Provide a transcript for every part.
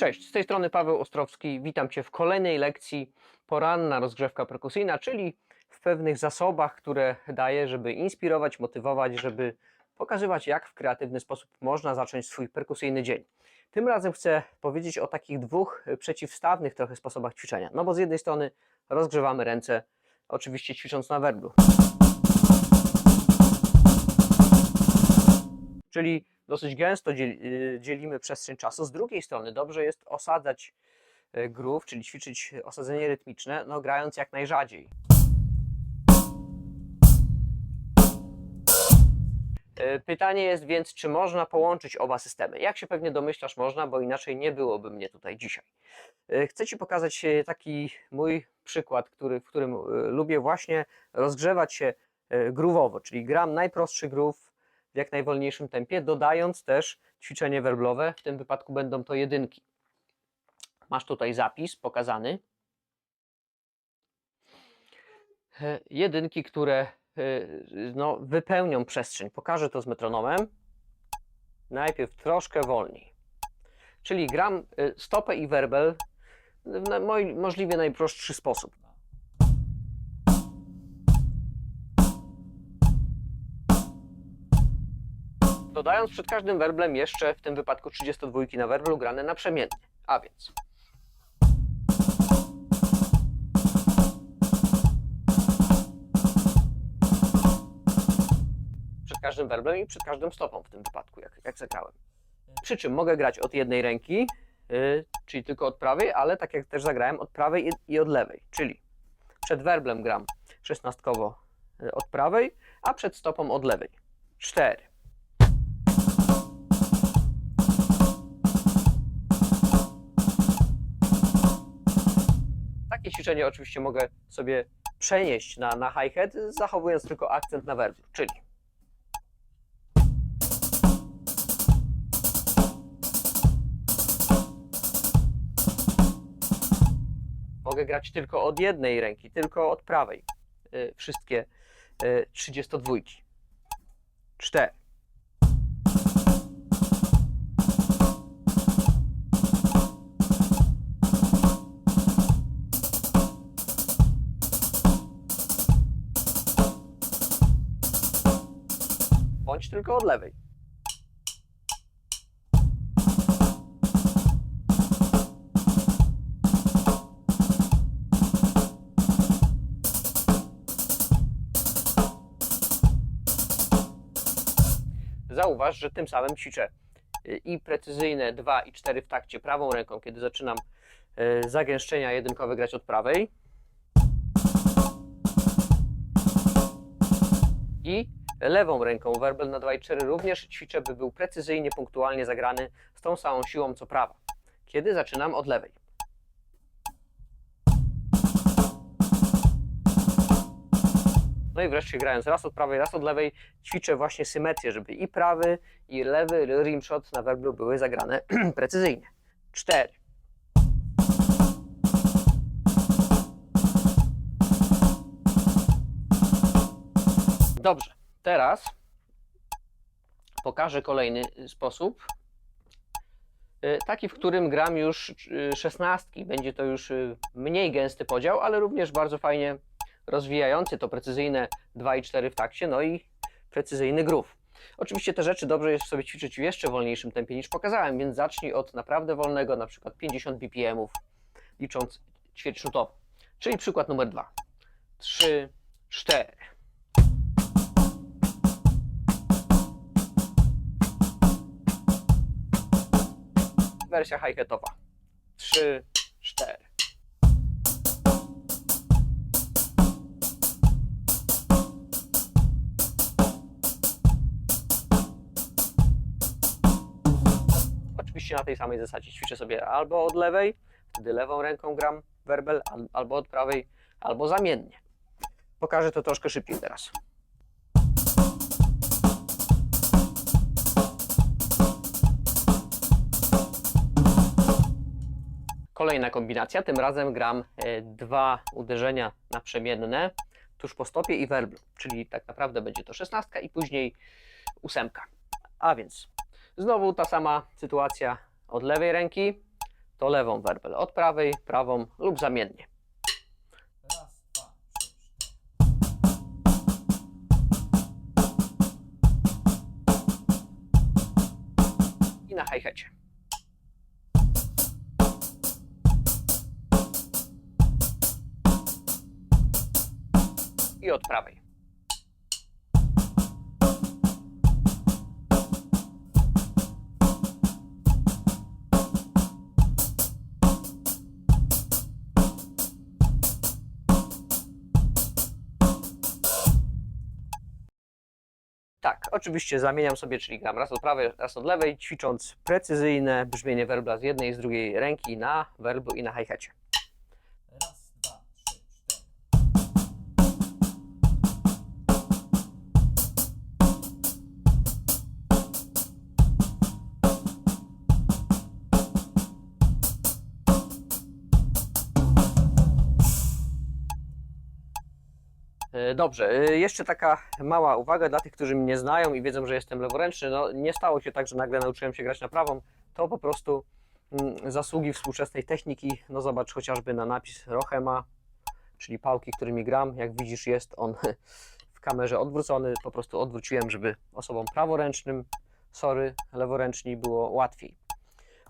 Cześć, z tej strony Paweł Ostrowski. Witam Cię w kolejnej lekcji Poranna rozgrzewka perkusyjna, czyli w pewnych zasobach, które daję, żeby inspirować, motywować, żeby pokazywać, jak w kreatywny sposób można zacząć swój perkusyjny dzień. Tym razem chcę powiedzieć o takich dwóch przeciwstawnych trochę sposobach ćwiczenia. No bo z jednej strony rozgrzewamy ręce, oczywiście ćwicząc na werblu. Czyli dosyć gęsto y, dzielimy przestrzeń czasu. Z drugiej strony dobrze jest osadzać y, groove, czyli ćwiczyć osadzenie rytmiczne, no grając jak najrzadziej. Y, Pytanie jest więc, czy można połączyć oba systemy? Jak się pewnie domyślasz, można, bo inaczej nie byłoby mnie tutaj dzisiaj. Chcę Ci pokazać taki mój przykład, który, w którym lubię właśnie rozgrzewać się groove'owo, czyli gram najprostszy groove w jak najwolniejszym tempie, dodając też ćwiczenie werblowe. W tym wypadku będą to jedynki. Masz tutaj zapis pokazany. E, Jedynki, które e, no, wypełnią przestrzeń. Pokażę to z metronomem. Najpierw troszkę wolniej. Czyli gram e, stopę i werbel w możliwie najprostszy sposób. Dodając przed każdym werblem jeszcze w tym wypadku 32 na werblu grane naprzemiennie. A więc przed każdym werblem i przed każdą stopą w tym wypadku, jak, jak zagrałem. Przy czym mogę grać od jednej ręki, yy, czyli tylko od prawej, ale tak jak też zagrałem, od prawej i, i od lewej. Czyli przed werblem gram szesnastkowo y, od prawej, a przed stopą od lewej. Cztery. Takie ćwiczenie oczywiście mogę sobie przenieść na, na hi-hat, zachowując tylko akcent na werblu, czyli mogę grać tylko od jednej ręki, tylko od prawej. Y, wszystkie y, 32. 4. Bądź tylko od lewej. Zauważ, że tym samym ćwiczę y, i precyzyjne 2 i 4 w takcie prawą ręką, kiedy zaczynam y, zagęszczenia jedynkowe grać od prawej. I lewą ręką werbel na 2 i 4 również ćwiczę, by był precyzyjnie, punktualnie zagrany z tą samą siłą co prawa. Kiedy zaczynam od lewej. No i wreszcie grając raz od prawej, raz od lewej, ćwiczę właśnie symetrię, żeby i prawy, i lewy rimshot na werblu były zagrane precyzyjnie. 4. Dobrze, teraz pokażę kolejny sposób. Y, Taki, w którym gram już y, szesnastki. Będzie to już y, mniej gęsty podział, ale również bardzo fajnie rozwijający to precyzyjne 2 i 4 w takcie, no i precyzyjny groove. Oczywiście te rzeczy dobrze jest sobie ćwiczyć w jeszcze wolniejszym tempie niż pokazałem, więc zacznij od naprawdę wolnego, na przykład 50 BPM, licząc ćwierćnutowo. Czyli przykład numer 2. 3, 4. Wersja hi-hatowa. 3, 4. Oczywiście na tej samej zasadzie ćwiczę sobie albo od lewej, wtedy lewą ręką gram werbel, al- albo od prawej, albo zamiennie. Pokażę to troszkę szybciej teraz. Kolejna kombinacja, tym razem gram e, dwa uderzenia naprzemienne tuż po stopie i werblu, czyli tak naprawdę będzie to szesnastka i później ósemka. A więc znowu ta sama sytuacja od lewej ręki, to lewą werbel od prawej, prawą lub zamiennie. Raz, dwa, trzy, cztery. I na hi-hacie. I od prawej. Tak, oczywiście zamieniam sobie, czyli gram raz od prawej, raz od lewej, ćwicząc precyzyjne brzmienie werbla z jednej i z drugiej ręki na werblu i na hi-hacie. Dobrze, e, jeszcze taka mała uwaga dla tych, którzy mnie nie znają i wiedzą, że jestem leworęczny. No, nie stało się tak, że nagle nauczyłem się grać na prawą. To po prostu mm, zasługi współczesnej techniki. No zobacz chociażby na napis Rochema, czyli pałki, którymi gram. Jak widzisz, jest on w kamerze odwrócony. Po prostu odwróciłem, żeby osobom praworęcznym, sorry, leworęczni było łatwiej.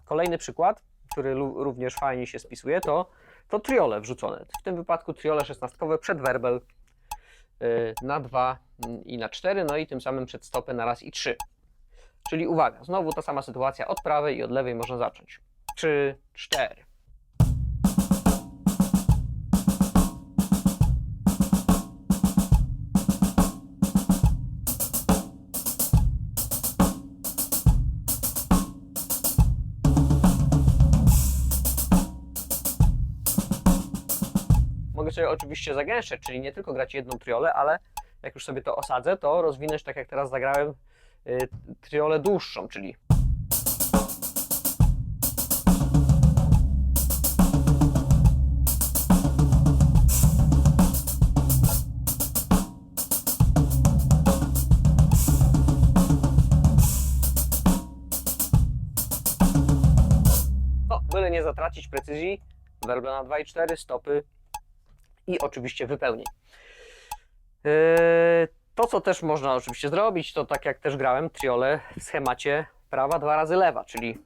Kolejny przykład, który również fajnie się spisuje, to, to triole wrzucone. W tym wypadku triole szesnastkowe przed werbel y, na 2 i na 4, no i tym samym przed stopę na raz i 3. Czyli uwaga, znowu ta sama sytuacja, od prawej i od lewej można zacząć. 3, 4. Mogę sobie oczywiście zagęszczać, czyli nie tylko grać jedną triolę, ale jak już sobie to osadzę, to rozwinąć tak jak teraz zagrałem y, triolę dłuższą, czyli no, nie zatracić precyzji, werbla na 2 i 4, stopy i oczywiście wypełnień. Yy, To, co też można oczywiście zrobić, to tak jak też grałem triole w schemacie prawa dwa razy lewa, czyli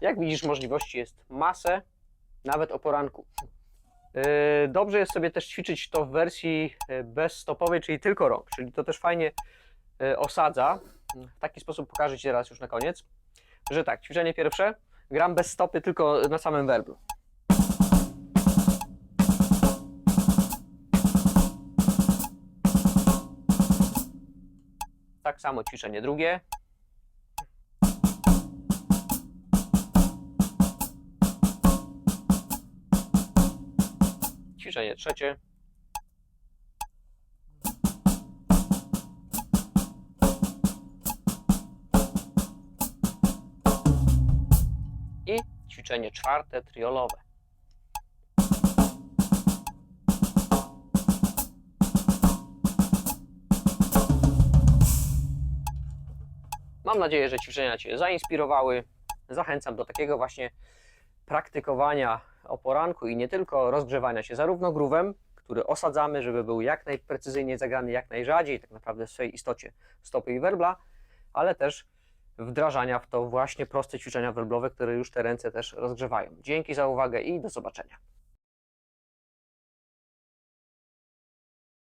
jak widzisz, możliwości jest masę, nawet o poranku. Yy, Dobrze jest sobie też ćwiczyć to w wersji yy, bezstopowej, czyli tylko rąk, czyli to też fajnie yy, osadza. W taki sposób pokażę Ci teraz już na koniec, że tak, ćwiczenie pierwsze, gram bez stopy tylko na samym werblu. Tak samo ćwiczenie drugie. Ćwiczenie trzecie. I ćwiczenie czwarte, triolowe. Mam nadzieję, że ćwiczenia Cię zainspirowały. Zachęcam do takiego właśnie praktykowania o poranku i nie tylko rozgrzewania się zarówno grówem, który osadzamy, żeby był jak najprecyzyjniej zagrany, jak najrzadziej, tak naprawdę w swojej istocie stopy i werbla, ale też wdrażania w to właśnie proste ćwiczenia werblowe, które już te ręce też rozgrzewają. Dzięki za uwagę i do zobaczenia.